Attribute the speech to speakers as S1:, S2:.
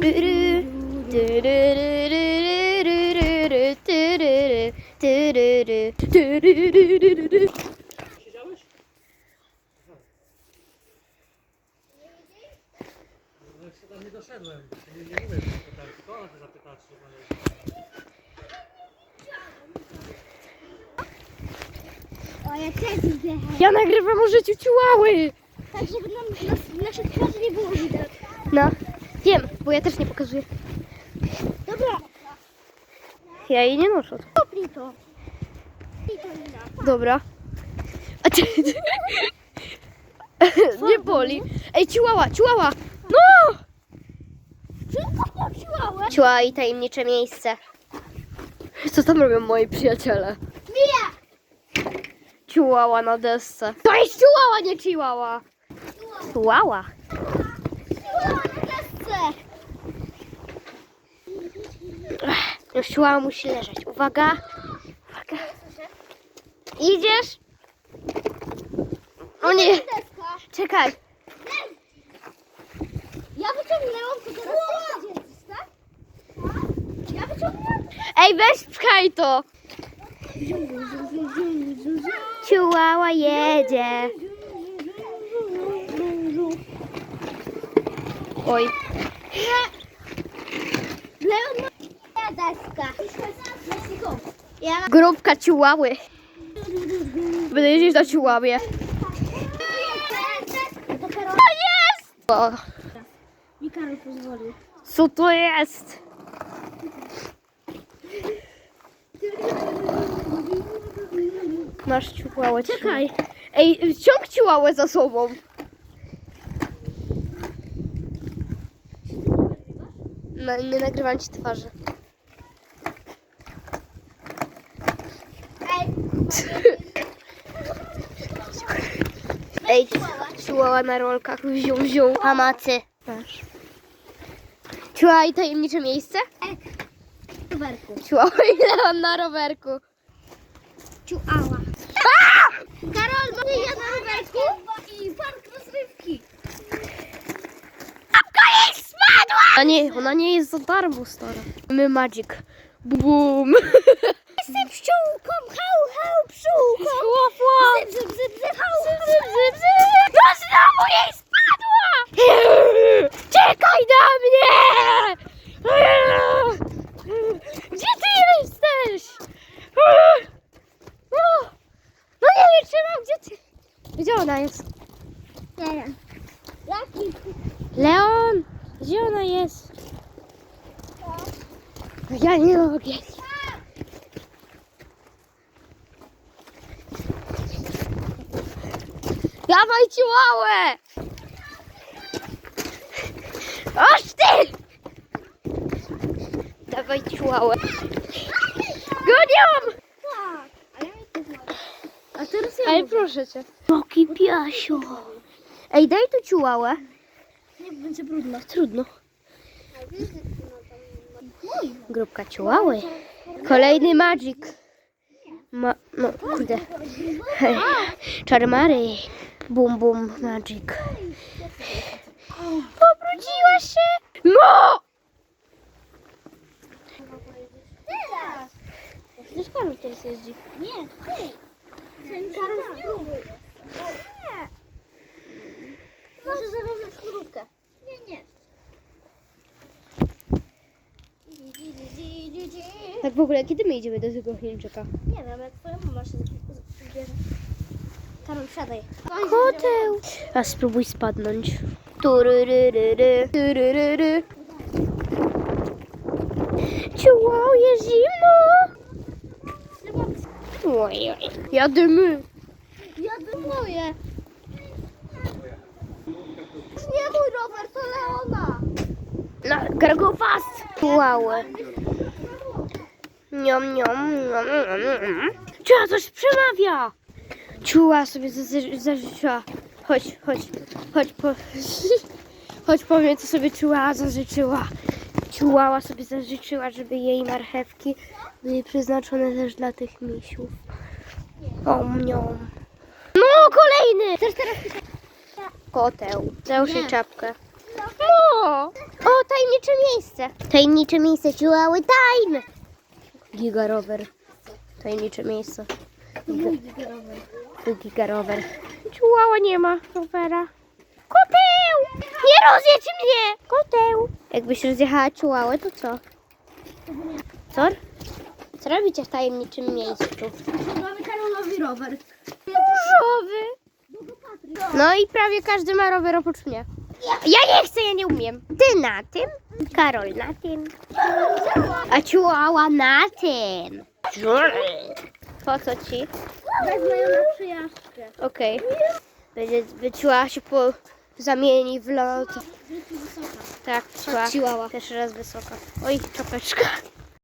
S1: No jeszcze tam nie doszedłem. Nie, nie umiem pytań, tylko ona te zapytać.
S2: O, ja też.
S3: Ja nagrywam o życiu ciułały.
S2: Tak, żeby nam nas, naszych twarzy nie było widać.
S3: No, wiem, bo ja też nie pokazuję.
S2: Dobra,
S3: Ja jej nie noszę.
S2: kopnij to.
S3: Dobra. A ty... nie boli. Ej, ciułała, ciułała. No!
S2: Tylko pociłałem.
S3: Ciułała i tajemnicze miejsce. Co tam robią moi przyjaciele?
S2: Nie!
S3: Ciułała na desce. To jest ciułała, nie.
S2: Ciłała desce.
S3: Już ciułała musi leżeć. Uwaga. Uwaga. Idziesz? O nie, czekaj.
S2: Ja wyciągnęłam to teraz ty jedziesz, tak? Ja wyciągnęłam.
S3: Ej, weź pchaj to. Ciułała jedzie. Oj. Grupka ciułały. Będę jeździć na ciuławie.
S2: Dopiero
S3: O,
S2: mi Karol pozwolił.
S3: co to jest? Masz ciułałę.
S2: Czekaj.
S3: Ej, ciąg ciułałę za sobą. Nie nagrywam ci twarzy.
S2: Ej,
S3: ciułała na rolkach, wziął, wziął. Hamacy. Masz. Ciułała i tajemnicze miejsce?
S2: Rowerku.
S3: Ciułała i Leon na rowerku.
S2: Ciuała. Karol, mogę ja na rowerku? I park rozrywki.
S3: A nie, ona nie jest za darmo, stara. My Magic. Bum.
S2: Jestem pszczółką, hał, hał, pszczółką. Bzyb, hał,
S3: Zyp, zyp, zyp, zyp. To znowu jej spadła! Czekaj na mnie! Gdzie ty jesteś? No nie wytrzymam, gdzie ty? Gdzie ona jest?
S2: Nie wiem. Jaki?
S3: Leon! Gdzie ona jest? Ja nie mogę. Dawaj ciłałę! Oż ty! Dawaj ciłałę. Gonią!
S2: Tak. Ale. A teraz ja
S3: proszę cię. Boki piasio. Ej, daj tu ciułałę.
S2: Nie, będzie brudno.
S3: Trudno. Grupka ciułały. Kolejny magic. Ma, no, kurde. Czarmary. Bum, bum, magic. Obróciła się. No!
S2: Teraz.
S3: Przecież Karol teraz jeździ.
S2: Nie, ty. Ten Karol. Nie. Może zawiązać chrupkę. Nie, nie.
S3: Tak w ogóle, kiedy my idziemy do tego Chińczyka?
S2: Nie wiem, jak twoja mama się zbierze. Karol, siadaj.
S3: Koteł. A spróbuj spadnąć. Turyryryry, turyryry. Ciułał, jest zimno. Oj, oj. Jadymy.
S2: Ja moje. Nie mój rower, to Leona.
S3: Na go fast. Ciułały. Niom, niom, niom, niom. Ciuła coś przemawia. Ciuła sobie za- zażyczyła. Chodź, chodź, chodź, po... chodź powiem, co sobie ciuła zażyczyła. Ciułała sobie zażyczyła, żeby jej marchewki były przeznaczone też dla tych misiów. O, niom. No, kolejny!
S2: Chcesz teraz
S3: Koteł. Załóż jej czapkę. No. O, tajemnicze miejsce. Tajemnicze miejsce Chihuahua Time. Giga rower. Tajemnicze miejsce. Giga, giga rower. Chihuahua nie ma rowera. Koteł! Nie rozjedź mnie! Koteł! Jakbyś rozjechała Chihuahua, to co? Co? Co robicie w tajemniczym miejscu?
S2: Mamy Karolowi rower.
S3: Różowy. No i prawie każdy ma rower oprócz mnie. Ja nie chcę, ja nie umiem. Ty na tym, Karol na tym, a Chihuahua na tym. Po co ci?
S2: Wezmę ją na.
S3: Okej. Będzie, Chihuahua się po, zamieni w lot. Tak, Chihuahua.
S2: Chihuahua.
S3: Też raz wysoka. Oj, czapeczka.